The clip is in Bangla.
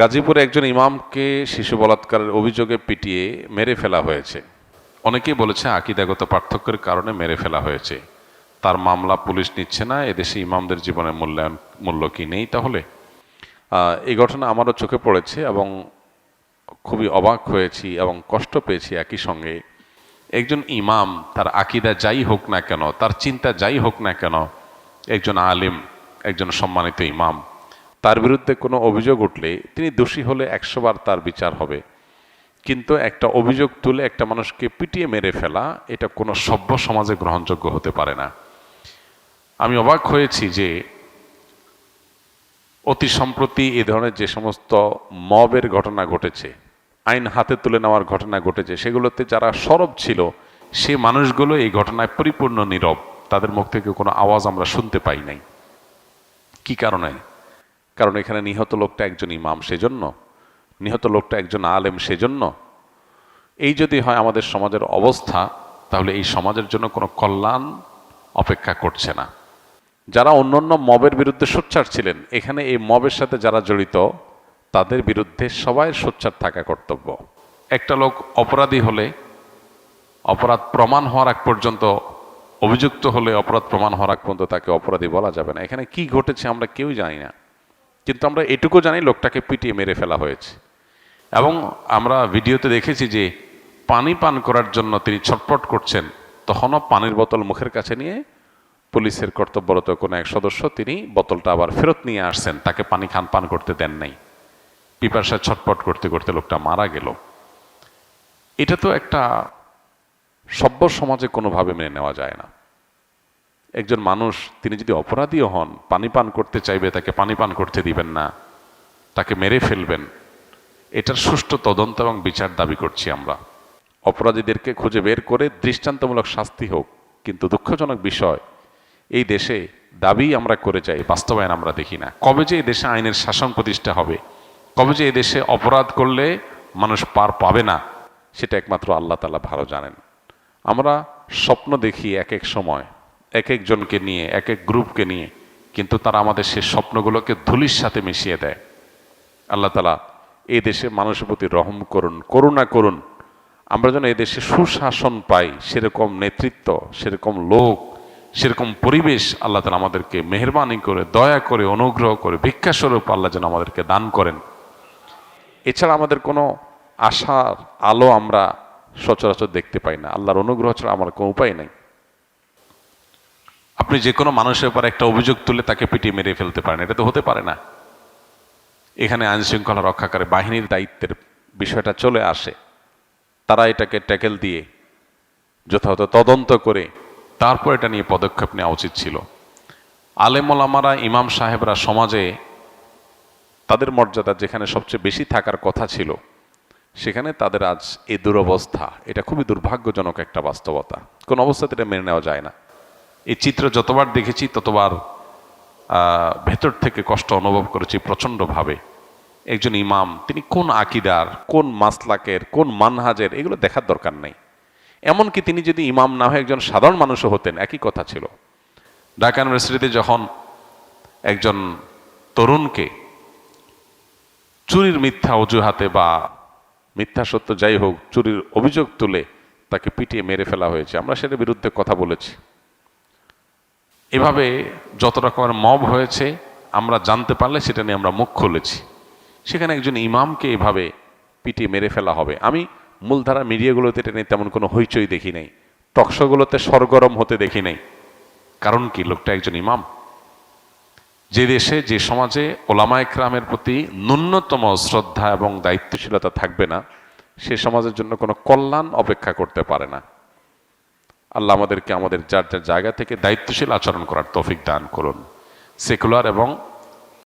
গাজীপুরে একজন ইমামকে শিশু বলাৎকারের অভিযোগে পিটিয়ে মেরে ফেলা হয়েছে। অনেকেই বলেছে, আকিদাগত পার্থক্যের কারণে মেরে ফেলা হয়েছে। তার মামলা পুলিশ নিচ্ছে না, এদেশে ইমামদের জীবনের মূল্যায়ন, মূল্য কি নেই তাহলে? এই ঘটনা আমারও চোখে পড়েছে এবং খুবই অবাক হয়েছি এবং কষ্ট পেয়েছি একই সঙ্গে। একজন ইমাম, তার আকিদা যাই হোক না কেন, তার চিন্তা যাই হোক না কেন, একজন আলিম, একজন সম্মানিত ইমাম তার বিরুদ্ধে কোনো অভিযোগ উঠলে তিনি দোষী হলে একশোবার তার বিচার হবে। কিন্তু একটা অভিযোগ তুলে একটা মানুষকে পিটিয়ে মেরে ফেলা, এটা কোনো সভ্য সমাজে গ্রহণযোগ্য হতে পারে না। আমি অবাক হয়েছি যে অতি সম্প্রতি এ ধরনের যে সমস্ত মবের ঘটনা ঘটেছে, আইন হাতে তুলে নেওয়ার ঘটনা ঘটেছে, সেগুলোতে যারা সরব ছিল, সে মানুষগুলো এই ঘটনায় পরিপূর্ণ নীরব। তাদের মুখ থেকে কোনো আওয়াজ আমরা শুনতে পাই নাই। কি কারণে? কারণ এখানে নিহত লোকটা একজন ইমাম সেজন্য, নিহত লোকটা একজন আলেম সেজন্য। এই যদি হয় আমাদের সমাজের অবস্থা, তাহলে এই সমাজের জন্য কোনো কল্যাণ অপেক্ষা করছে না। যারা অন্যান্য মবের বিরুদ্ধে সোচ্চার ছিলেন, এখানে এই মবের সাথে যারা জড়িত, তাদের বিরুদ্ধে সবাই সোচ্চার থাকা কর্তব্য। একটা লোক অপরাধী হলে, অপরাধ প্রমাণ হওয়ার আগ পর্যন্ত, অভিযুক্ত হলে অপরাধ প্রমাণ হওয়ার আগ পর্যন্ত তাকে অপরাধী বলা যাবে না। এখানে কি ঘটেছে আমরা কেউই জানি না। কিন্তু আমরা এটুকু জানি লোকটাকে পিটিয়ে মেরে ফেলা হয়েছে। এবং আমরা ভিডিওতে দেখেছি যে পানি পান করার জন্য তিনি ছটপট করছেন, তখনও পানির বোতল মুখের কাছে নিয়ে পুলিশের কর্তব্যরত কোনো এক সদস্য তিনি বোতলটা আবার ফেরত নিয়ে আসছেন, তাকে পানি খান পান করতে দেন নাই। পিপাসা ছটপট করতে করতে লোকটা মারা গেল। এটা তো একটা সভ্য সমাজে কোনোভাবে মেনে নেওয়া যায় না। একজন মানুষ, তিনি যদি অপরাধীও হন, পানি পান করতে চাইবে, তাকে পানি পান করতে দিবেন না। তাকে মেরে ফেলবেন। এটার সুষ্ঠু তদন্ত এবং বিচার দাবি করছি আমরা। অপরাধীদেরকে খুঁজে বের করে দৃষ্টান্তমূলক শাস্তি হোক, কিন্তু দুঃখজনক বিষয়, এই দেশে দাবি আমরা করে যাই, বাস্তবায়ন আমরা দেখি না। কবে যে দেশে আইনের শাসন প্রতিষ্ঠা হবে, কবে যে দেশে অপরাধ করলে মানুষ পার পাবে না, সেটা একমাত্র আল্লাহ তালা ভালো জানেন। আমরা স্বপ্ন দেখি এক এক সময় এক একজনকে নিয়ে, এক এক গ্রুপকে নিয়ে। কিন্তু তারা আমাদের সে স্বপ্নগুলোকে ধুলির সাথে মিশিয়ে দেয়। আল্লাহ তালা এই দেশে মানুষের প্রতি রহম করুন, করুণা করুন। আমরা যেন এই দেশে সুশাসন পাই, সেরকম নেতৃত্ব, সেরকম লোক, সেরকম পরিবেশ আল্লাহ তালা আমাদেরকে মেহরবানি করে, দয়া করে, অনুগ্রহ করে, ভিক্ষাস্বরূপ আল্লাহ যেন আমাদেরকে দান করেন। এছাড়া আমাদের কোনো আশার আলো আমরা সচরাচর দেখতে পাই না। আল্লাহর অনুগ্রহ ছাড়া আমার কোনো উপায় নেই। আপনি যে কোনো মানুষের উপর একটা অভিযোগ তুলে তাকে পিটিয়ে মেরে ফেলতে পারেন, এটা তো হতে পারে না। এখানে আইন শৃঙ্খলা রক্ষাকারী বাহিনীর দায়িত্বের বিষয়টা চলে আসে। তারা এটাকে ট্যাকেল দিয়ে যথাযথ তদন্ত করে তারপর এটা নিয়ে পদক্ষেপ নেওয়া উচিত ছিল। আলেমলামারা, ইমাম সাহেবরা সমাজে তাদের মর্যাদা যেখানে সবচেয়ে বেশি থাকার কথা ছিল, সেখানে তাদের আজ এই দুরবস্থা, এটা খুবই দুর্ভাগ্যজনক একটা বাস্তবতা। কোন অবস্থাতে এটা মেনে নেওয়া যায় না। এই চিত্র যতবার দেখেছি, ততবার ভেতর থেকে কষ্ট অনুভব করেছি প্রচণ্ডভাবে। একজন ইমাম, তিনি কোন আকিদার, কোন মাসলাকের, কোন মানহাজের, এগুলো দেখার দরকার নেই। এমনকি তিনি যদি ইমাম না হয় একজন সাধারণ মানুষও হতেন, একই কথা ছিল। ঢাকা ইউনিভার্সিটিতে যখন একজন তরুণকে চুরির মিথ্যা অজুহাতে বা মিথ্যা সত্য যাই হোক, চুরির অভিযোগ তুলে তাকে পিটিয়ে মেরে ফেলা হয়েছে, আমরা সেটার বিরুদ্ধে কথা বলেছি। এভাবে যত রকমের মব হয়েছে, আমরা জানতে পারলে সেটা নিয়ে আমরা মুখ খুলেছি। সেখানে একজন ইমামকে এভাবে পিটিয়ে মেরে ফেলা হবে। আমি মূলধারা মিডিয়াগুলোতে এটা নিয়ে তেমন কোনো হইচই দেখি নাই। টকশোগুলোতে সরগরম হতে দেখি নাই। কারণ কি? লোকটা একজন ইমাম। যে দেশে, যে সমাজে ওলামা একরামের প্রতি ন্যূনতম শ্রদ্ধা এবং দায়িত্বশীলতা থাকবে না, সে সমাজের জন্য কোনো কল্যাণ অপেক্ষা করতে পারে না। আল্লাহ আমাদেরকে আমাদের যার যার জায়গা থেকে দায়িত্বশীল আচরণ করার তৌফিক দান করুন। সেকুলার এবং